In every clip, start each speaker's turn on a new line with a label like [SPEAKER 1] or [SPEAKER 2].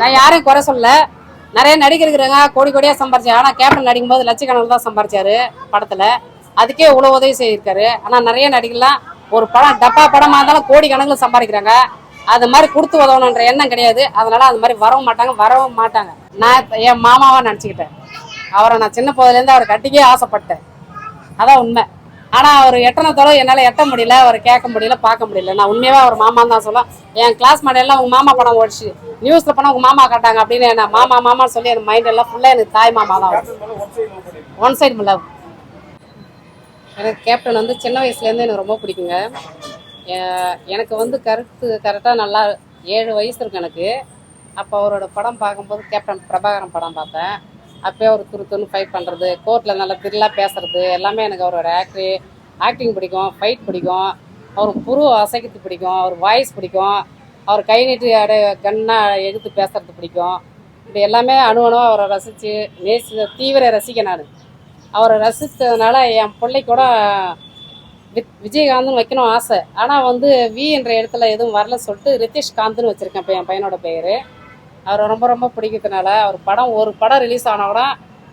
[SPEAKER 1] நான் யாரையும் குறை சொல்ல நிறைய நடிகர் இருக்கிறாங்க. கோடி கோடியாக சம்பாரிச்சாங்க. ஆனால் கேப்டன் நடிக்கும் போது லட்சக்கணக்கில் தான் சம்பாரிச்சாரு படத்தில். அதுக்கே இவ்வளோ உதவி செய்திருக்காரு. ஆனால் நிறைய நடிகர்லாம் ஒரு படம் டப்பா படமாக இருந்தாலும் கோடி கணக்கில் சம்பாதிக்கிறாங்க. அது மாதிரி கொடுத்து உதவணுன்ற எண்ணம் கிடையாது. அதனால அது மாதிரி வரவும் மாட்டாங்க வரவும் மாட்டாங்க. நான் என் மாமாவாக நினச்சிக்கிட்டேன். அவரை நான் சின்ன போதுலேருந்து அவரை கட்டிக்கே ஆசைப்பட்டேன். அதான் உண்மை. ஆனால் அவர் எட்டன தொலை என்னால் எட்ட முடியல அவர் கேட்க முடியல பார்க்க முடியல. நான் உண்மையாவே அவர் மாமா தான் சொல்லுவேன் என் கிளாஸ் எல்லாம் உங்க மாமா படம் ஓடிச்சு. நியூஸில் படம் உங்க மாமா காட்டாங்க அப்படின்னு என்ன மாமா மாமான்னு சொல்லி என் மைண்ட் எல்லாம் ஃபுல்லாக எனக்கு தாய் மாமா தான். ஒன் சைடு லவ் எனக்கு கேப்டன் வந்து சின்ன வயசுலேருந்து எனக்கு ரொம்ப பிடிக்குங்க. எனக்கு வந்து கருத்து கரெக்டாக நல்லா ஏழு வயசு இருக்கு எனக்கு. அப்போ அவரோட படம் பார்க்கும்போது கேப்டன் பிரபாகரன் படம் பார்த்தேன். அப்போயே அவர் துரு துருன்னு ஃபைட் பண்ணுறது கோர்ட்டில் நல்லா திருலாக பேசுறது எல்லாமே எனக்கு அவரோட ஆக்டி ஆக்டிங் பிடிக்கும் ஃபைட் பிடிக்கும். அவர் புரு அசைக்கிறது பிடிக்கும் அவர் வாய்ஸ் பிடிக்கும். அவர் கை நீட்டு அடை கண்ணாக எடுத்து பேசுறது பிடிக்கும். இப்படி எல்லாமே அணு அணுவாக அவரை ரசித்து நேசி தீவிர ரசிக்க நான். அவரை ரசித்ததுனால என் பிள்ளை கூட வித் விஜயகாந்த்னு வைக்கணும் ஆசை. ஆனால் வந்து வி என்ற இடத்துல எதுவும் வரல சொல்லிட்டு ரித்தேஷ்காந்த்னு வச்சுருக்கேன் இப்போ என் பையனோட பேர். அவரை ரொம்ப ரொம்ப பிடிக்கிறதுனால அவர் படம் ஒரு படம் ரிலீஸ் ஆனா கூட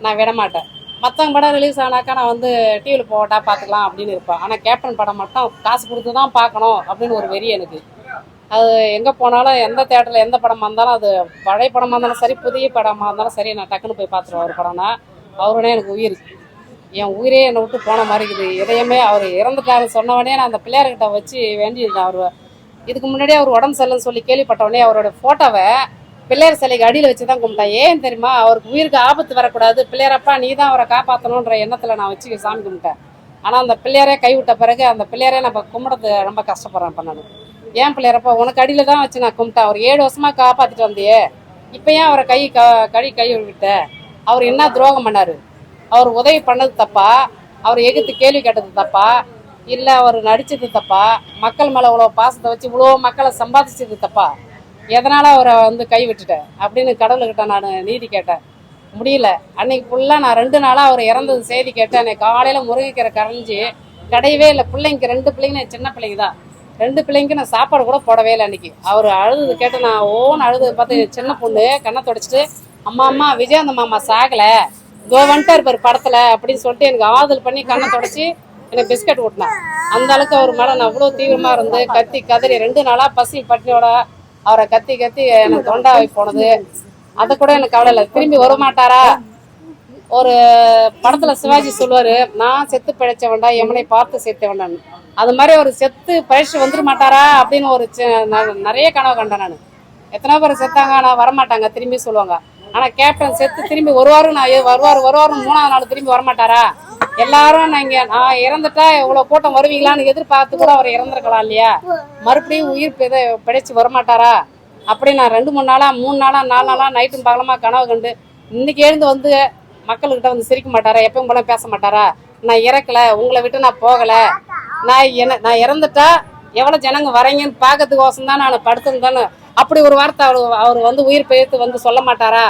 [SPEAKER 1] நான் விடமாட்டேன். மற்றவங்க படம் ரிலீஸ் ஆனாக்கா நான் வந்து டிவியில் போட்டா பார்த்துக்கலாம் அப்படின்னு இருப்பேன். ஆனால் கேப்டன் படம் மட்டும் காசு கொடுத்து தான் பார்க்கணும் அப்படின்னு ஒரு வெறி எனக்கு. அது எங்கே போனாலும் எந்த தேட்டரில் எந்த படமாக இருந்தாலும் அது பழைய படமாக இருந்தாலும் சரி புதிய படமாக இருந்தாலும் சரி நான் டக்குன்னு போய் பார்த்துருவேன் ஒரு படம்னா. அவருடனே எனக்கு உயிர். என் உயிரே என்னை விட்டு போன மாதிரி இருக்குது. இதயமே அவர் இறந்துட்டாரு சொன்னவொடனே நான் அந்த பிள்ளையார்கிட்ட வச்சு வேண்டியிருந்தேன் அவர் இதுக்கு முன்னாடியே அவர் உடம்பு சரியில்லைன்னு சொல்லி கேள்விப்பட்டவொடனே அவரோட ஃபோட்டோவை பிள்ளையார் சிலைக்கு அடியில் வச்சு தான் கும்பிட்டேன். ஏன் தெரியுமா? அவருக்கு உயிருக்கு ஆபத்து வரக்கூடாது. பிள்ளையாரப்பா நீ தான் அவரை காப்பாற்றணுன்ற எண்ணத்தில் நான் வச்சு சாமி கும்பிட்டேன். ஆனால் அந்த பிள்ளையாரே கைவிட்ட பிறகு அந்த பிள்ளையாரே நம்ம கும்பிடுறது ரொம்ப கஷ்டப்படுறேன் இப்போ நான். ஏன் பிள்ளையாரப்பா உனக்கு அடியில் தான் வச்சு நான் கும்பிட்டேன். அவர் ஏழு வருஷமாக காப்பாற்றிட்டு வந்தியே. இப்போ ஏன் அவரை கை க கழி கை விட்ட அவர் என்ன துரோகம் பண்ணார்? அவர் உதவி பண்ணது தப்பா? அவர் எகுத்து கேள்வி கேட்டது தப்பா? இல்லை அவர் நடித்தது தப்பா? மக்கள் மேலே இவ்வளோ பாசத்தை வச்சு இவ்வளோ மக்களை சம்பாதிச்சது தப்பா? எதனால் அவரை வந்து கை விட்டுட்டேன்? அப்படின்னு கடவுள்கிட்ட நான் நீதி கேட்டேன். முடியல. அன்னைக்கு ஃபுல்லாக நான் ரெண்டு நாளாக அவர் இறந்தது செய்தி கேட்டேன். அன்னைக்கு காலையில் முருங்கைக்கீரை கரைஞ்சி கிடையவே இல்லை. பிள்ளைங்க ரெண்டு பிள்ளைங்க சின்ன பிள்ளைங்க தான். ரெண்டு பிள்ளைங்க நான் சாப்பாடு கூட போடவே இல்லை அன்னைக்கு. அவர் அழுது கேட்டு நான் ஓன்னு அழுது பார்த்து சின்ன பொண்ணு கண்ணை தொடச்சிட்டு அம்மா அம்மா விஜயந்த மாமா சாகலை. இதோ வந்துட்டார் இருப்பார் படத்தில் அப்படின்னு சொல்லிட்டு எனக்கு ஆறுதல் பண்ணி கண்ணை தொடச்சி எனக்கு பிஸ்கட் ஊட்டினான். அந்த அளவுக்கு அவர் மேலே நான் அவ்வளோ தீவிரமாக இருந்து கத்தி கதறி ரெண்டு நாளாக பசி பட்டினியோட அவரை கத்தி கத்தி எனக்கு தொண்டாவை போனது. அதை கூட எனக்கு கவலை இல்லை. திரும்பி வர மாட்டாரா ஒரு படத்துல சிவாஜி சொல்லுவாரு நான் செத்து பிழைச்சவன்டா எமனை பார்த்து செத்தவன்டான்னு அது மாதிரி ஒரு செத்து பழிச்சு வந்துட மாட்டாரா அப்படின்னு ஒரு நிறைய கனவு கண்டேன் நான். எத்தனை பேர் செத்தாங்க ஆனால் வரமாட்டாங்க திரும்பி சொல்லுவாங்க. ஆனால் கேப்டன் செத்து திரும்பி வருவாரும் நான் ஏ- வருவார் வருவார் மூணாவது நாள் திரும்பி வரமாட்டாரா? எல்லாரும் நீங்க நான் இறந்துட்டா இவ்வளவு கூட்டம் வருவீங்களான்னு எதிர்பார்த்து கூட அவர் இறந்துருக்கலாம் இல்லையா? மறுபடியும் உயிர் பித பிழைச்சு வரமாட்டாரா? அப்படி நான் ரெண்டு மூணு நாளா மூணு நாளா நாலு நாளா நைட்டும் பகலமா கனவு கண்டு இன்னைக்கு எழுந்து வந்து மக்கள்கிட்ட வந்து சிரிக்க மாட்டாரா? எப்பவும் போல பேச மாட்டாரா? நான் இறக்கல உங்களை விட்டு நான் போகல. நான் என்ன நான் இறந்துட்டா எவ்வளவு ஜனங்க வரீங்கன்னு பார்க்கறதுக்கோசம் தான் நான் படுத்திருந்தேன்னு அப்படி ஒரு வார்த்தை அவர் அவர் வந்து உயிர் பெயர்த்து வந்து சொல்ல மாட்டாரா?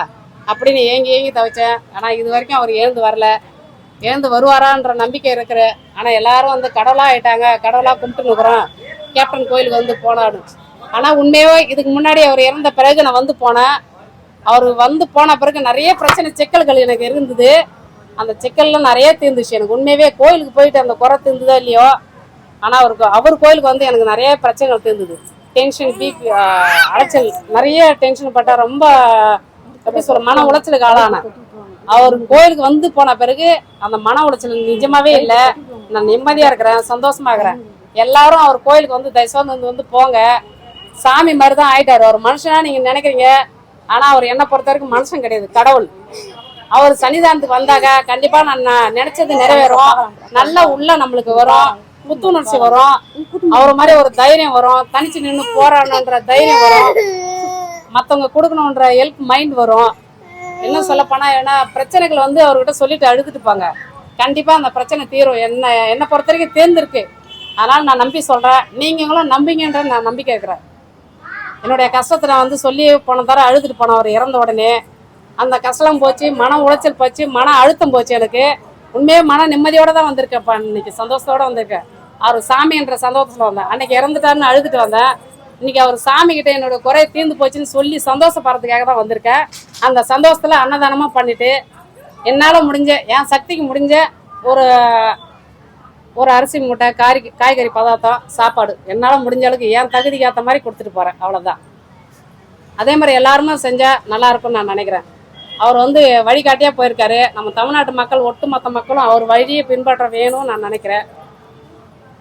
[SPEAKER 1] அப்படின்னு ஏங்கி ஏங்கி தவிச்சேன். ஆனால் இது வரைக்கும் அவர் எழுந்து வரல. எழுந்து வருவாரான்ற நம்பிக்கை இருக்குது ஆனால் எல்லாரும் வந்து கடவுளாக ஆயிட்டாங்க. கடவுளாக கும்பிட்டு நிற்கிறோம் கேப்டன் கோயிலுக்கு வந்து போனாடு ஆனால் உண்மையோ இதுக்கு முன்னாடி அவர் இறந்த பிறகு நான் வந்து போனேன். அவர் வந்து போன பிறகு நிறைய பிரச்சனை சிக்கல்கள் எனக்கு இருந்தது. அந்த சிக்கல்லாம் நிறைய தீர்ந்துச்சு. எனக்கு உண்மையவே கோயிலுக்கு போயிட்டு அந்த குறை தீர்ந்துதோ இல்லையோ? ஆனால் அவருக்கு அவர் கோயிலுக்கு வந்து எனக்கு நிறைய பிரச்சனைகள் தீர்ந்தது. டென்ஷன் பீக் uh, அலைச்சல். நிறைய டென்ஷன் பட்டா ரொம்ப எப்படி சொல்ல மன உளைச்சலுக்கு ஆளானேன் அவர் கோயிலுக்கு வந்து போன பிறகு அந்த மன உளைச்சல் நிஜமாவே இல்லை. நான் நிம்மதியா இருக்கிறேன் சந்தோஷமா இருக்கிறேன். எல்லாரும் அவர் கோயிலுக்கு வந்து தயவுசெய்து வந்து வந்து போங்க. சாமி மாதிரி தான் ஆயிட்டாரு. அவர் மனுஷனா நீங்க நினைக்கிறீங்க? ஆனா அவர் என்ன பொறுத்த வரைக்கும் மனுஷன் கிடையாது கடவுள். அவர் சன்னிதானத்துக்கு வந்தாங்க. கண்டிப்பா நான் நான் நினைச்சது நிறைவேறும். நல்ல உள்ள நம்மளுக்கு வரும். புத்துணர்ச்சி வரும். அவர் மாதிரி ஒரு தைரியம் வரும். தனிச்சு நின்று போராடணுன்ற தைரியம் வரும். மத்தவங்க கொடுக்கணுன்ற ஹெல்ப் மைண்ட் வரும். இன்னும் சொல்ல போனா ஏன்னா பிரச்சனைகள் வந்து அவர்கிட்ட சொல்லிட்டு அழுதுட்டுப்பாங்க கண்டிப்பா அந்த பிரச்சனை தீரும். என்ன என்னை பொறுத்த வரைக்கும் தேர்ந்திருக்கு. அதனால நான் நம்பி சொல்றேன். நீங்களும் நம்பிங்கன்ற நான் நம்பி கேட்கிறேன் என்னுடைய கஷ்டத்தை நான் வந்து சொல்லி போன தர அழுதுட்டு போனேன். அவர் இறந்த உடனே. அந்த கஷ்டம் போச்சு மன உளைச்சல் போச்சு மன அழுத்தம் போச்சு எனக்கு. உண்மையே மன நிம்மதியோட தான் வந்திருக்கேன்ப்பா. இன்னைக்கு சந்தோஷத்தோட வந்திருக்கேன். அவர் சாமின்ற சந்தோஷத்தில் வந்தேன். அன்னைக்கு இறந்துட்டாருன்னு அழுதுட்டு வந்தேன். இன்னைக்கு அவர் சாமி கிட்ட என்னோட குறை தீர்ந்து போச்சுன்னு சொல்லி சந்தோஷப்படுறதுக்காக தான் வந்திருக்கேன். அந்த சந்தோஷத்தில் அன்னதானமாக பண்ணிட்டு என்னால் முடிஞ்ச என் சக்திக்கு முடிஞ்ச ஒரு ஒரு அரிசி மூட்டை காரி காய்கறி பதார்த்தம் சாப்பாடு என்னால் முடிஞ்ச அளவுக்கு என் தகுதிக்கு ஏற்ற மாதிரி கொடுத்துட்டு போகிறேன் அவ்வளோதான் அதே மாதிரி எல்லாருமே செஞ்சால் நல்லா இருக்கும்னு நான் நினைக்கிறேன். அவர் வந்து வழிகாட்டியாக போயிருக்காரு. நம்ம தமிழ்நாட்டு மக்கள் ஒட்டுமொத்த மக்களும் அவர் வழியை பின்பற்ற வேணும்னு நான் நினைக்கிறேன்.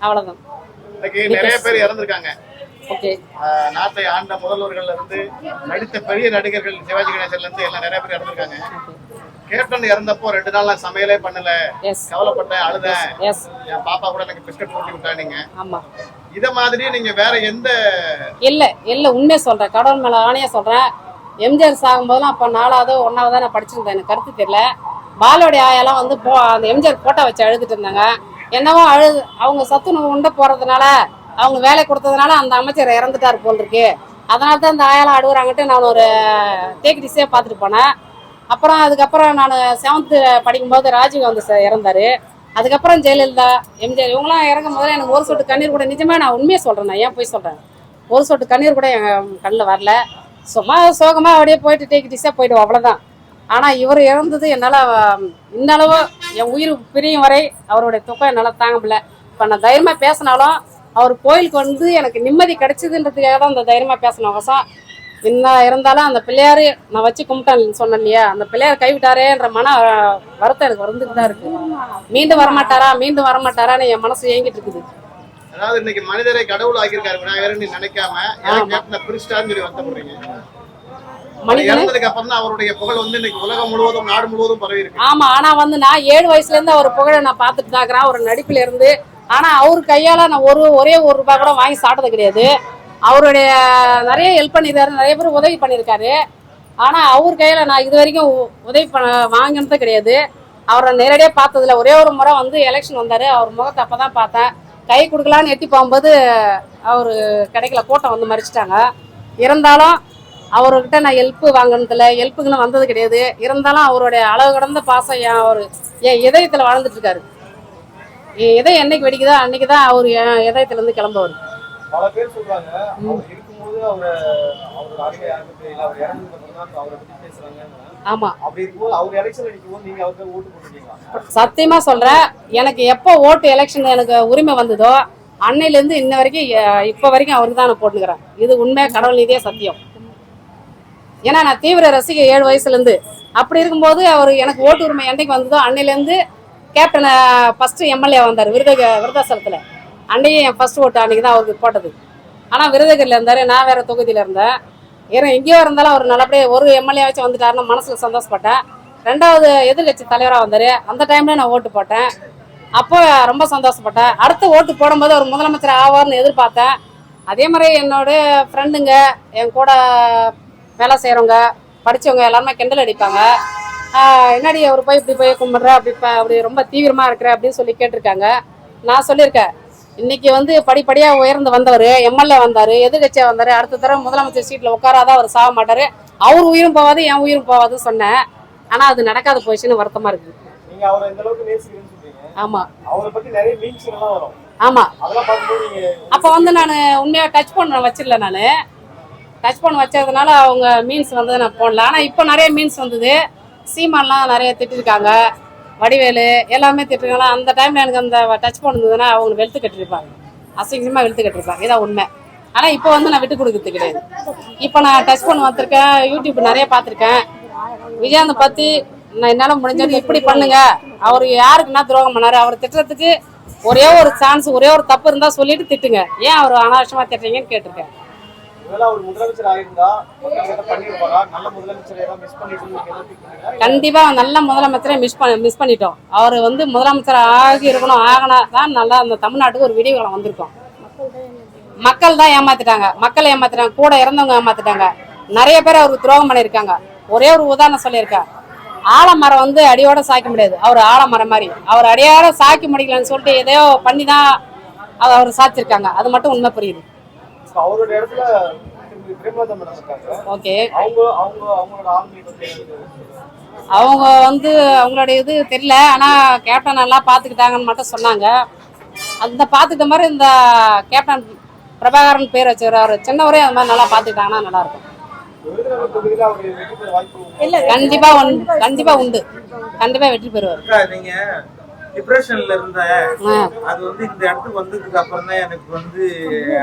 [SPEAKER 2] இன்னைக்கு நிறைய பேர் இறந்திருக்காங்க.
[SPEAKER 1] ஓகே
[SPEAKER 2] நாட்டை ஆண்ட முதல்வர்கள்ல இருந்து நடித்த பெரிய நடிகர்கள் சிவாஜி கணேசன்ல இருந்து எல்லாம் நிறைய பேர் இறந்திருக்காங்க. கேப்டன் இறந்தப்போ ரெண்டு நாள் நான் சமையலே பண்ணல. கவலைப்பட்டேன் அழுதேன் என் பாப்பா கூட எனக்கு பிஸ்கட் போட்டு விட்டானீங்க இத மாதிரி நீங்க வேற எந்த
[SPEAKER 1] இல்லை இல்லை உண்மையை சொல்கிறேன் கடவுள் மேலே ஆணையாக சொல்கிறேன் எம்ஜிஆர் சாகும்போதெல்லாம் அப்போ நாலாவது ஒன்றாவது நான் படிச்சிருந்தேன். எனக்கு கருத்து தெரியல. பாலோடைய ஆயெல்லாம் வந்து போ அந்த எம்ஜிஆர் ஃபோட்டோ வச்சு அழுதுட்டு இருந்தாங்க. என்னவோ அழு அவங்க சத்துணவு உண்ட போகிறதுனால அவங்க வேலை கொடுத்ததுனால அந்த அமைச்சர் இறந்துட்டார் போல் இருக்கு அதனால தான் இந்த ஆயெல்லாம் அழுகுறாங்கன்ட்டு நான் ஒரு டேக் டிஸே பார்த்துட்டு போனேன். அப்புறம் அதுக்கப்புறம் நான் செவன்த்து படிக்கும்போது ராஜீவ் வந்து ச- இறந்தாரு. அதுக்கப்புறம் ஜெயலலிதா எம்ஜிஆர் இவங்களாம் இறங்கும் போது எனக்கு ஒரு சொட்டு கண்ணீர் கூட நிஜமா நான் உண்மையை சொல்கிறேன் நான் ஏன் போய் சொல்கிறேன் ஒரு சொட்டு கண்ணீர் கூட என் கண்ணில் வரல. சும்மா சோகமாக அப்படியே போயிட்டு டேக் டிஸாக போயிடுவோம் அவ்வளோதான் ஆனால் இவர் இறந்தது என்னால் இன்னளவு என் உயிர் பிரியும் வரை அவருடைய துக்கம் என்னால் தாங்க முடியல. இப்போ நான் தைரியமாக பேசினாலும் அவர் கோயிலுக்கு வந்து எனக்கு நிம்மதி கிடைச்சதுன்றதுக்காக தான் அந்த தைரியமாக பேசின வசம் என்ன இருந்தாலும் அந்த பிள்ளையாரு நான் வச்சு கும்பிட்டேன் சொன்னேன் இல்லையா? அந்த பிள்ளையார் கைவிட்டாரேன்ற மன வருத்தம் எனக்கு வந்துட்டு தான் இருக்கு. மீண்டும் வரமாட்டாரா? மீண்டும் வரமாட்டாரான்னு என் மனசு ஏங்கிட்டு இருக்குது.
[SPEAKER 2] அதாவது இன்னைக்கு மனிதரை கடவுள் ஆக்கியிருக்காரு விநாயகர்னு நினைக்காம பிரிஸ்டார்னு சொல்லி வருத்தப்படுறீங்க அவர்
[SPEAKER 1] மனிதன்
[SPEAKER 2] இறந்ததுக்கு அப்புறம் தான் அவருடைய புகழ் வந்து இன்னைக்கு உலகம் முழுவதும் நாடு முழுவதும் பரவி இருக்கு
[SPEAKER 1] ஆமா ஆனா வந்து நான் ஏழு வயசுல இருந்து அவர் புகழை நான் பார்த்துட்டு தான் இருக்கிறேன். அவர் நடிப்புல இருந்து ஆனா அவர் கையால நான் ஒரு ஒரே ஒரு ரூபாய் கூட வாங்கி சாப்பிட்டது கிடையாது. அவருடைய நிறைய ஹெல்ப் பண்ணியிருக்காரு. நிறைய பேர் உதவி பண்ணியிருக்காரு. ஆனா அவர் கையில நான் இது வரைக்கும் உதவி பண்ண வாங்கினது கிடையாது. அவரை நேரடியாக பார்த்ததுல ஒரே ஒரு முறை வந்து எலெக்ஷன் வந்தாரு. அவர் முகத்தை அப்பதான் பார்த்தேன். கை கொடுக்கலான்னு எட்டி போகும்போது அவர் கிடைக்கல. கூட்டம் வந்து மறிச்சிட்டாங்க. இருந்தாலும் அவர்கிட்ட நான் ஹெல்ப் வாங்கினதில்ல ஹெல்ப்புக்குன்னு வந்தது கிடையாது. இருந்தாலும் அவருடைய அளவு கடந்த பாசம் என் அவர் என் இதயத்தில் வாழ்ந்துட்டு இருக்காரு. என் இதயம் என்னைக்கு வெடிக்குதோ அன்னைக்கு தான் அவர் என் இதயத்துலேருந்து கிளம்புவார்.
[SPEAKER 3] பல பேர் சொல்றாங்க அவர் இருக்கும்போது அவரை அவரோட அறிவை யாருக்கும் தெரியல அவர் இறந்ததுக்கு அப்புறம் தான் அவரை பத்தி பேசுறாங்க
[SPEAKER 1] ஆமாம்
[SPEAKER 3] அப்படி இருக்கும்போது அவர் எலெக்ஷன்ல நிற்கும்போது நீங்க அவருக்கு ஓட்டு போட்டுருக்கீங்களா?
[SPEAKER 1] சத்தியமாக சொல்கிறேன் எனக்கு எப்போ ஓட்டு எலெக்ஷன் எனக்கு உரிமை வந்ததோ அன்னையிலேருந்து இன்ன வரைக்கும் இப்போ வரைக்கும் அவருக்கு தான் நான் போட்டுக்கிறேன் இது உண்மை கடவுள் நீதியே சத்தியம். ஏன்னா நான் தீவிர ரசிகை ஏழு வயசுலேருந்து. அப்படி இருக்கும்போது அவர் எனக்கு ஓட்டு உரிமை என்றைக்கு வந்ததோ அன்னையிலேருந்து கேப்டன் ஃபஸ்ட்டு எம்எல்ஏ வந்தார் விருதக விருதாசலத்தில். அன்னையும் என் ஃபஸ்ட் ஓட்டு அன்றைக்கி தான் அவருக்கு போட்டது. ஆனால் விருதகரில் இருந்தார் நான் வேறு தொகுதியில் இருந்தேன். ஏன்னா எங்கேயோ இருந்தாலும் அவர் நல்லபடியாக ஒரு எம்எல்ஏ வச்சு வந்துட்டாருன்னு மனசில் சந்தோஷப்பட்டேன். ரெண்டாவது எதிர்கட்சி தலைவராக வந்தார். அந்த டைமில் நான் ஓட்டு போட்டேன். அப்போ ரொம்ப சந்தோஷப்பட்டேன். அடுத்து ஓட்டு போடும்போது அவர் முதலமைச்சர் ஆவார்னு எதிர்பார்த்தேன். அதே மாதிரி என்னோட ஃப்ரெண்டுங்க என் கூட வேலை செய்கிறவங்க படித்தவங்க எல்லாருமே கிண்டல் அடிப்பாங்க. என்னடி அவர் போய் இப்படி போய் கும்பிட்ற? அப்படி ப- அப்படி ரொம்ப தீவிரமாக இருக்கிற? அப்படின்னு சொல்லி கேட்டிருக்காங்க. நான் சொல்லியிருக்கேன். இன்னைக்கு வந்து படிப்படியாக உயர்ந்து வந்தவர் எம்எல்ஏ வந்தார் எதிர்கட்சியாக வந்தார். அடுத்த தடவை முதலமைச்சர் சீட்டில் உட்காராத அவர் சாக மாட்டார். அவர் உயிரும் போகாது என் உயிரும் போகாதுன்னு சொன்னேன். ஆனால் அது நடக்காது போச்சுன்னு வருத்தமாக இருக்குது ஆமாம் ஆமாம் அப்போ வந்து நான் உண்மையாக டச் பண்ண வச்சிடல நான். டச் பண்ண வச்சதுனால அவங்க மீன்ஸ் வந்தது நான் போடல. ஆனால் இப்போ நிறைய மீன்ஸ் வந்தது. சீமான்லாம் நிறைய திட்டிருக்காங்க. வடிவேலு எல்லாமே திட்டிருக்காங்க. அந்த டைமில் எனக்கு அந்த டச் பண்ணுறதுன்னா அவங்க வெளுத்து கட்டிருப்பாங்க. அசிங்கமாக வெளுத்து கட்டிருப்பாங்க. இதான் உண்மை. ஆனால் இப்போ வந்து நான் விட்டு கொடுக்கறது கிடையாது. இப்போ நான் டச் பண்ண வந்திருக்கேன். யூடியூப் நிறைய பார்த்துருக்கேன். விஜயாந்த பற்றி நான் என்னால் முடிஞ்சது இப்படி பண்ணுங்க. அவர் யாருக்கு என்ன துரோகம் பண்ணாரு? அவர் திட்டுறதுக்கு ஒரே ஒரு சான்ஸ் ஒரே ஒரு தப்பு இருந்தால் சொல்லிட்டு திட்டுங்க. ஏன் அவர் அனாவசியமாக திட்டுறீங்கன்னு கேட்டிருக்கேன். கண்டிப்பா நல்ல முதலமைச்சரை மிஸ் பண்ண மிஸ் பண்ணிட்டோம். அவர் வந்து முதலமைச்சர் ஆகி இருக்கணும் ஆகினா தான் நல்லா அந்த தமிழ்நாட்டுக்கு ஒரு விடிவு வந்திருக்கும். மக்கள் தான் ஏமாத்திட்டாங்க. மக்கள் ஏமாத்திட்டாங்க கூட இறந்தவங்க ஏமாத்திட்டாங்க. நிறைய பேர் அவருக்கு துரோகம் பண்ணியிருக்காங்க. ஒரே ஒரு உதாரணம் சொல்லியிருக்கேன். ஆலமரம் வந்து அடியோட சாய்க்க முடியாது. அவர் ஆலமரம் மாதிரி. அவர் அடியோட சாய்க்க முடியலன்னு சொல்லிட்டு எதையோ பண்ணி தான் அவர் சாய்ச்சிருக்காங்க அது மட்டும் உண்மை புரியுது.
[SPEAKER 3] அவரோட இடத்துல
[SPEAKER 1] ஓகே
[SPEAKER 3] அவங்க அவங்க அவங்களோட ஆளுமை பத்தி எனக்கு
[SPEAKER 1] அவங்க வந்து அவங்களுடைய இது தெரியல. ஆனால் கேப்டன் நல்லா பார்த்துக்கிட்டாங்கன்னு மட்டும் சொன்னாங்க. அந்த பார்த்துக்கிட்ட மாதிரி இந்த கேப்டன் பிரபாகரன் பேர் வச்சவர் அவர் சின்னவரே அது மாதிரி நல்லா பார்த்துக்கிட்டாங்கன்னா நல்லா இருக்கும்
[SPEAKER 3] விருதுநகர் தொகுதியில அவர் வெற்றி பெற வாய்ப்பு
[SPEAKER 4] இல்ல
[SPEAKER 1] கண்டிப்பா உண்டு. கண்டிப்பா உண்டு. கண்டிப்பா வெற்றி பெறுவார்.
[SPEAKER 5] அக்கா நீங்க டிப்ரெஷன்ல இருந்த
[SPEAKER 1] ஆ.
[SPEAKER 5] அது வந்து இந்த இடத்துக்கு வந்ததுக்கு அப்புறம் தான் எனக்கு வந்து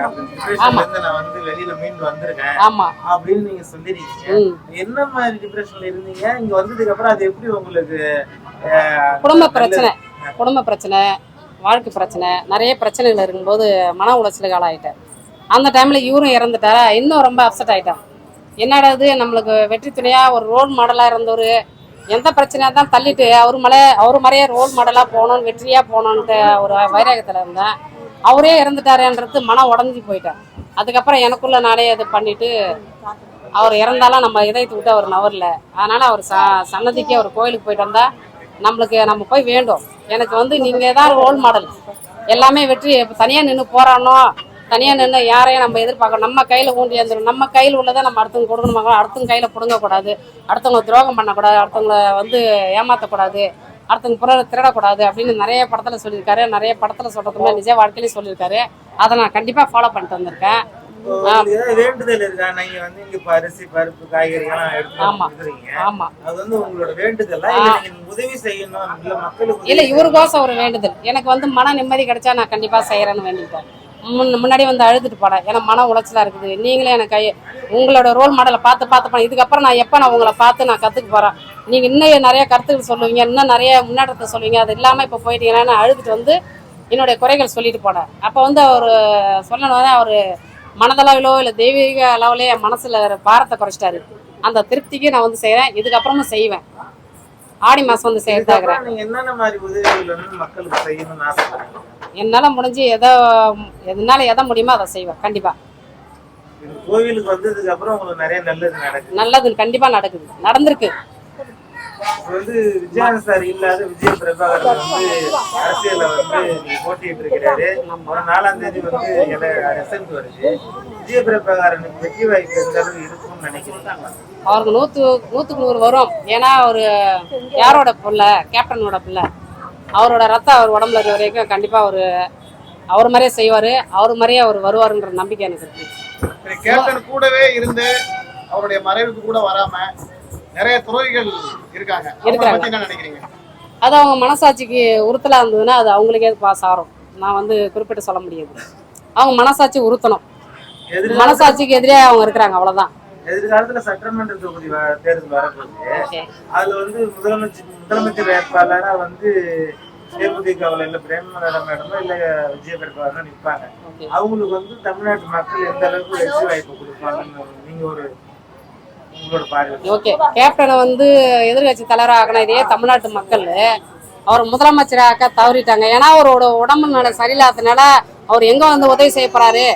[SPEAKER 5] அந்த டிப்ரெஷன்ல இருந்து நான் வந்து வெளியில மீண்டு வந்திருக்கேன். அப்படின்னு நீங்க சொல்லிருக்கீங்க. என்ன மாதிரி டிப்ரெஷன்ல இருந்தீங்க? இங்க வந்ததுக்கு அப்புறம் அது எப்படி உங்களுக்கு
[SPEAKER 1] குடும்ப பிரச்சனை. குடும்ப பிரச்சனை வாழ்க்கை பிரச்சனை நிறைய பிரச்சனைகள் இருக்கும்போது மன உளைச்சலுக்கு ஆளாயிட்டார் அந்த டைம்ல இவரும் இறந்துட்டாரா? இன்னும் ரொம்ப அப்செட் ஆயிட்டான். என்னடா இது? நம்மளுக்கு வெற்றி துணையா ஒரு ரோல் மாடலா இருந்தவர். எந்த பிரச்சனையாக தான் தள்ளிட்டு அவர் மேலே அவர் மாதிரியே ரோல் மாடலாக போகணும் வெற்றியாக போகணுன்ட்டு ஒரு வைராகத்தில் இருந்தேன். அவரே இறந்துட்டாரேன்றது மனம் உடஞ்சி போயிட்டேன் அதுக்கப்புறம் எனக்குள்ள நானே இது பண்ணிட்டு அவர் இறந்தாலும் நம்ம இதயத்தை விட்டு அவர் நவரல. அதனால அவர் ச சன்னதிக்கு அவர் கோயிலுக்கு போயிட்டு வந்தா நம்மளுக்கு நம்ம போய் வேண்டும். எனக்கு வந்து நீங்கள் தான் ரோல் மாடல் எல்லாமே வெற்றி தனியாக நின்று போராடணும். தனியா நின்று யாரையும் நம்ம எதிர்பார்க்கணும் நம்ம கையில ஊண்டி வந்துடும் நம்ம கையில் உள்ளதை நம்ம அடுத்தவங்க கொடுக்கணும்? அடுத்தவங்க கையில பிடுங்கக்கூடாது. அடுத்தவங்க துரோகம் பண்ணக்கூடாது. அடுத்தவங்கள வந்து ஏமாத்தக்கூடாது. அடுத்தவங்க புற திருடக்கூடாது அப்படின்னு நிறைய படத்துல சொல்லியிருக்காரு. நிறைய படத்துல சொல்றதுமே நிஜ வாழ்க்கையிலையும் சொல்லியிருக்காரு. அதை நான் கண்டிப்பா ஃபாலோ பண்ணிட்டு வந்திருக்கேன்.
[SPEAKER 5] வேண்டுதல் இருக்கா? நீங்க வந்து இங்க அரிசி பருப்பு காய்கறிகள்லாம் எடுத்து இல்ல
[SPEAKER 1] இவருக்கோசம் ஒரு வேண்டுதல். எனக்கு வந்து மன நிம்மதி கிடைச்சா நான் கண்டிப்பா செய்யறேன்னு வேண்டிட்டேன் முன் முன்னாடி வந்து அழுதுட்டு போனேன். ஏன்னா மன உளைச்சலாக இருக்குது. நீங்களே எனக்கு கை உங்களோட ரோல் மாடலை பார்த்து பார்த்து போனேன் இதுக்கப்புறம் நான் எப்போ நான் உங்களை பார்த்து நான் கற்றுக்க போகிறேன் நீங்கள் இன்னும் நிறைய கருத்துக்கள் சொல்லுவீங்க. இன்னும் நிறைய முன்னேற்றத்தை சொல்லுவீங்க. அது இல்லாமல் இப்போ போயிட்டீங்கன்னா நான் அழுதுட்டு வந்து என்னுடைய குறைகள் சொல்லிட்டு போனேன். அப்போ வந்து அவர் சொல்லணும் அவர் மனதளவிலோ இல்லை தெய்வீக அளவிலே என் மனசில் பாரத்தை குறைச்சிட்டாரு. அந்த திருப்திக்கு நான் வந்து செய்கிறேன் இதுக்கப்புறமும் செய்வேன். ஆடி மாசம் வந்து
[SPEAKER 5] நீங்க என்னென்ன மாதிரி உதவிகள் வந்து மக்களுக்கு செய்யணும்னு ஆசைப்படுறீங்க?
[SPEAKER 1] என்னால் முடிஞ்சு எதை என்னால் எதை முடியுமோ அதை செய்வேன் கண்டிப்பாக
[SPEAKER 5] இந்த கோவிலுக்கு வந்ததுக்கு அப்புறம் உங்களுக்கு நிறைய நல்லது நடக்குது.
[SPEAKER 1] நல்லது கண்டிப்பாக நடக்குது. நடந்திருக்கு.
[SPEAKER 5] வந்து விஜயகாந்த் சார் இல்லாத விஜய பிரபாகர் வந்து அரசியல்ல வந்து போட்டிட்டு இருக்கிறாரு. ஒரு நாலாம் தேதி வந்து ரிசல்ட் வருது. விஜய பிரபாகரனுக்கு வெற்றி வாய்ப்பு எந்த அளவு இருக்கும்னு நினைக்கிறீங்க
[SPEAKER 1] அவருக்கு நூற்று நூற்றுக்கு நூறு வரும். ஏன்னா அவர் யாரோட பிள்ளை? கேப்டனோட பிள்ளை. அவரோட ரத்தம் அவர் உடம்புல இருக்கிற வரைக்கும் கண்டிப்பாக அவர் அவர் மாதிரியே செய்வார். அவர் மாதிரியே அவர் வருவாருன்ற நம்பிக்கை எனக்கு இருக்கு.
[SPEAKER 2] கேப்டன் கூடவே இருந்து அவருடைய மறைவுக்கு கூட வராம நிறைய துறவிகள் இருக்காங்க. நினைக்கிறீங்க?
[SPEAKER 1] அது அவங்க மனசாட்சிக்கு உறுத்தலாக இருந்ததுன்னா அது அவங்களுக்கே பாஸ் ஆகும். நான் வந்து குறிப்பிட்டு சொல்ல முடியாது. அவங்க மனசாட்சி உறுத்தணும். மனசாட்சிக்கு எதிரே அவங்க இருக்கிறாங்க அவ்வளோதான்
[SPEAKER 5] எதிர்காலத்துல சட்டமன்ற தொகுதி வ- தேர்தல் வரப்போகுது. அதுல வந்து முதலமைச்சர் முதலமைச்சர் வேட்பாளரா வந்து தேமுதிகவில் இல்ல பிரேமலதா மேடமோ இல்ல விஜய பிரபாகரனோ நிற்பாங்க அவங்களுக்கு வந்து தமிழ்நாட்டு மக்கள் எந்த அளவுக்கு வெற்றி வாய்ப்பு கொடுப்பாங்கன்னு நீங்க ஒரு
[SPEAKER 1] ஓகே. கேப்டனை வந்து எதிர்கட்சி தலைவர் ஆகினதே இதே தமிழ்நாட்டு மக்கள். அவர் முதலமைச்சராக்க தவறிட்டாங்க. ஏன்னா அவரோட உடம்பு நல சரியில்லாததுனால அவர் எங்க வந்து உதவி செய்ய போறாரு?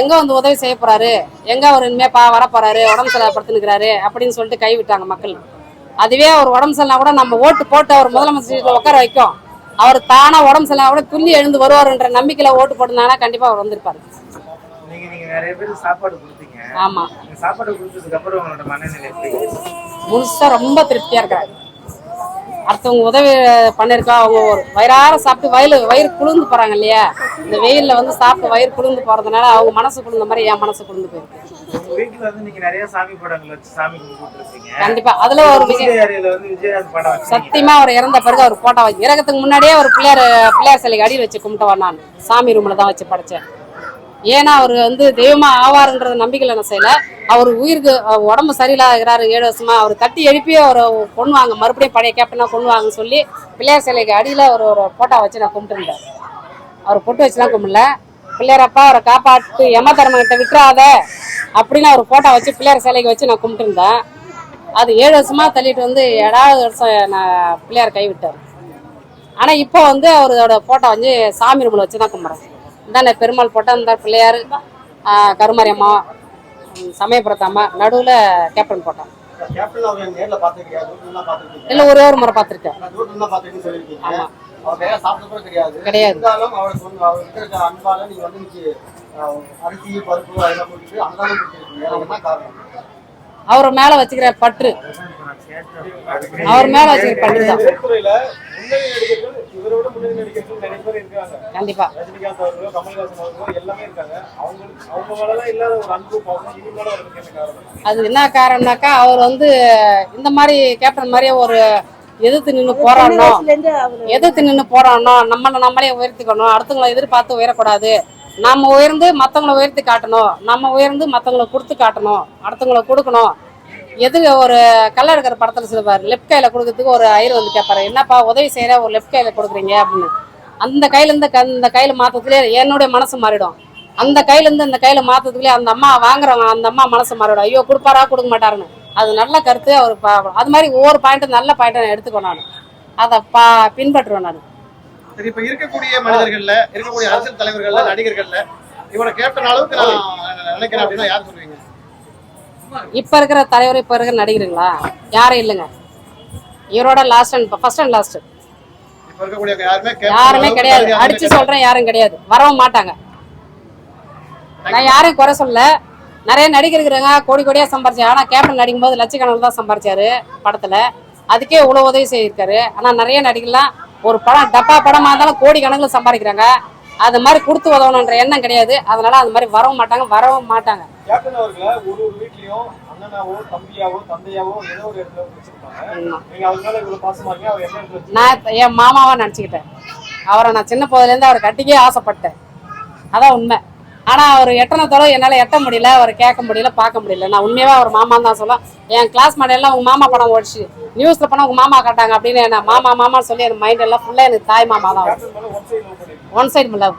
[SPEAKER 1] எங்க வந்து உதவி செய்ய போறாரு? எங்க அவர் இனிமே பா வர போறாரு உடம்பு சரியில்லைப்படுத்தினுக்கிறாரு அப்படின்னு சொல்லிட்டு கைவிட்டாங்க மக்கள். அதுவே அவர் உடம்பு சரியில்லைனா கூட நம்ம ஓட்டு போட்டு அவர் முதலமைச்சர் உட்கார வைக்கும். அவர் தானா உடம்பு சரியில்லைனா கூட துள்ளி எழுந்து வருவாருன்ற நம்பிக்கையில ஓட்டு போட்டிருந்தாங்கன்னா கண்டிப்பா அவர் வந்திருப்பாரு.
[SPEAKER 5] நீங்க நீங்க நிறைய பேருக்கு சாப்பாடு கொடுத்தீங்க.
[SPEAKER 1] ஆமா.
[SPEAKER 5] சாப்பாடு கொடுத்ததுக்கு அப்புறம் உங்களோட மனநிலை எப்படி?
[SPEAKER 1] முழுசா ரொம்ப திருப்தியா இருக்காங்க அடுத்தவங்க உதவி பண்ணிருக்கா அவங்க ஒரு வயிறார சாப்பிட்டு வயிறு வயிறு குளிர்ந்து போறாங்க இல்லையா? இந்த வெயில்ல வந்து சாப்பிட்டு வயிறு குளிர்ந்து போறதுனால அவங்க மனசு குளிர்ந்த மாதிரி என் மனசு குளிர்ந்து போயிருக்கு.
[SPEAKER 5] வீட்டுல வந்து நீங்க நிறைய சாமி படங்கள் வச்சு சாமி கும்பிட்டுருக்கீங்க.
[SPEAKER 1] கண்டிப்பா. அதுல ஒரு விஜய் சத்தியமா அவர் இறந்த பிறகு அவர் போட்டோ வச்சு இறக்கத்துக்கு முன்னாடியே ஒரு பிள்ளையார் பிள்ளையார் சிலைக்கு அடியில் வச்சு கும்பிட்டவன் நான். சாமி ரூம்ல தான் வச்சு படைச்சேன். ஏன்னா அவர் வந்து தெய்வமா ஆவாருன்ற நம்பிக்கையில் நான் செய்யல. அவர் உயிருக்கு அவர் உடம்பு சரியில்லாகிறாரு ஏழு வருஷமா அவர் தட்டி எழுப்பி அவரை கொண்டு வாங்க மறுபடியும் பழைய கேப்டனா கொண்டு வாங்கன்னு சொல்லி பிள்ளையார் சிலைக்கு அடியில் ஒரு ஒரு ஃபோட்டோ வச்சு நான் கும்பிட்டுருந்தேன் அவர் பொட்டு வச்சுலாம் கும்பிடல. பிள்ளையாரப்பா அவரை காப்பாட்டு எம தர்மகிட்ட விட்டுறாத அப்படின்னு அவர் போட்டோ வச்சு பிள்ளையார் சிலைக்கு வச்சு நான் கும்பிட்டுருந்தேன். அது ஏழு வருஷமா தள்ளிட்டு வந்து ஏழாவது வருஷம் நான் பிள்ளையார் கைவிட்டார் ஆனால் இப்போ வந்து அவரோட போட்டோ வந்து சாமி ரூமில் வச்சு தான் கும்பிட்றேன். இந்தாண்ட பெருமாள் போட்டோ இந்த பிள்ளையார் ஆஹ் கருமாரி அம்மா ம், சமயபுரத்து அம்மா நடுவில் கேப்டன் போட்டோ
[SPEAKER 3] கேப்டன் அவரை நேர்ல பாத்துருக்கீங்க தூரத்துல பாத்துருக்கீங்க
[SPEAKER 1] இல்லை ஒரே ஒரு முறை பார்த்துருக்கேன்.
[SPEAKER 3] கிடையாது.
[SPEAKER 1] அவர் மேலே வச்சுக்கிற பற்று. அவர் மேல வச்சிருக்க பற்று தான். கண்டிப்பா.
[SPEAKER 3] ரஜினிகாந்த் அவர்களோ கமல்ஹாசன் அவர்களோ எல்லாமே இருக்காங்க. அவங்களுக்கு அவங்க மேலலாம் இல்லாத ஒரு அன்பு பாசம் இது மேல வரதுக்கு என்ன காரணம்?
[SPEAKER 1] அது என்ன காரணம்னாக்கா அவர் வந்து இந்த மாதிரி கேப்டன் மாதிரியே ஒரு எதிர்த்து நின்று போராடணும். எதிர்த்து நின்று போராடணும். நம்மளை நம்மளே உயர்த்திக்கணும். அடுத்தவங்களை எதிர்பார்த்து உயரக்கூடாது. நம்ம உயர்ந்து மற்றவங்களை உயர்த்தி காட்டணும். நம்ம உயர்ந்து மற்றவங்களை கொடுத்து காட்டணும். அடுத்தவங்களை கொடுக்கணும். எது ஒரு கல்ல எடுக்கிற படத்தில் சொல்லுவார் லெஃப்ட் கையில் கொடுக்கறதுக்கு ஒரு ஐயர் வந்து கேட்பாரு என்னப்பா உதவி செய்கிற ஒரு லெஃப்ட் கையில் கொடுக்குறீங்க? அப்படின்னு. அந்த கையிலேருந்து க அந்த கையில் மாற்றத்துலேயே என்னுடைய மனசு மாறிடும். அந்த கையிலேருந்து இந்த கையில் மாற்றத்துக்குள்ளே அந்த அம்மா வாங்குறவங்க அந்த அம்மா மனசு மாறிடும். ஐயோ கொடுப்பாரா கொடுக்க மாட்டாருன்னு. அது நல்ல கருத்து அவர் பா- அது மாதிரி ஒவ்வொரு பாயிண்ட்டும் நல்ல பாயிண்ட்டை நான் எடுத்துக்கோ நான். அதை பா பின்பற்றுவேன் நான்.
[SPEAKER 2] சரி இப்போ இருக்கக்கூடிய மனிதர்கள்ல இருக்கக்கூடிய அரசியல் தலைவர்கள்ல நடிகர்கள்ல இவரை கேப்டன் அளவுக்கு நான் நினைக்கிறேன் அப்படின்னா யார் சொல்லுவீங்க?
[SPEAKER 1] இப்போ இருக்கிற தலைவர் இப்போ இருக்கிற நடிகருங்களா? யாரும் இல்லைங்க. இவரோட last and first and last
[SPEAKER 2] யாருமே
[SPEAKER 1] கிடையாது. அடிச்சு. சொல்றேன் யாரும் கிடையாது. வரவும் மாட்டாங்க. நான் யாரையும் குறை சொல்ல நிறைய நடிகர் இருக்கிறாங்க. கோடி கோடியா சம்பாரிச்சாங்க ஆனா கேப்டன் நடிக்கும்போது லட்சக்கணக்கில் தான் சம்பாரிச்சாரு படத்துல. அதுக்கே இவ்வளவு உதவி செய்திருக்காரு. ஆனா நிறைய நடிகர்லாம் ஒரு படம் டப்பா படமா இருந்தாலும் கோடி கணக்கில் சம்பாதிக்கிறாங்க. அது மாதிரி கொடுத்து உதவணுன்ற எண்ணம் கிடையாது. அதனால அது மாதிரி வரவும் மாட்டாங்க வரவும் மாட்டாங்க.
[SPEAKER 3] கேப்டன் அவர்களை ஒரு ஒரு வீட்லயும் அண்ணனாவோ தம்பியாவோ தந்தையாவோ ஏதோ ஒரு இடத்துல வச்சிருப்பாங்க.
[SPEAKER 1] ஆமா.
[SPEAKER 3] நீங்க அவர் மேல இவ்வளவு பாசமா இருக்கீங்க அவர் என்ன இடத்துல வச்சிருக்காங்க?
[SPEAKER 1] நான் என் மாமாவா நினச்சிக்கிட்டேன். அவரை நான் சின்ன போதுலேருந்து அவரை கட்டிக்கே ஆசைப்பட்டேன். அதான் உண்மை. ஆனால் அவர் எட்டன தொலைவு என்னால் எட்ட முடியல அவர் கேட்க முடியல பார்க்க முடியல. நான் உண்மையாகவே அவர் மாமான்னு தான் சொல்லுவேன். என் கிளாஸ் எல்லாம் உங்கள் மாமா படம் ஓடிச்சு. நியூஸில் போனால் உங்கள் மாமா காட்டாங்க அப்படின்னு என்ன மாமா மாமான்னு சொல்லி என் மைண்ட் எல்லாம் ஃபுல்லாக எனக்கு தாய் மாமா தான்
[SPEAKER 3] ஒன் சைடு
[SPEAKER 1] மிளகு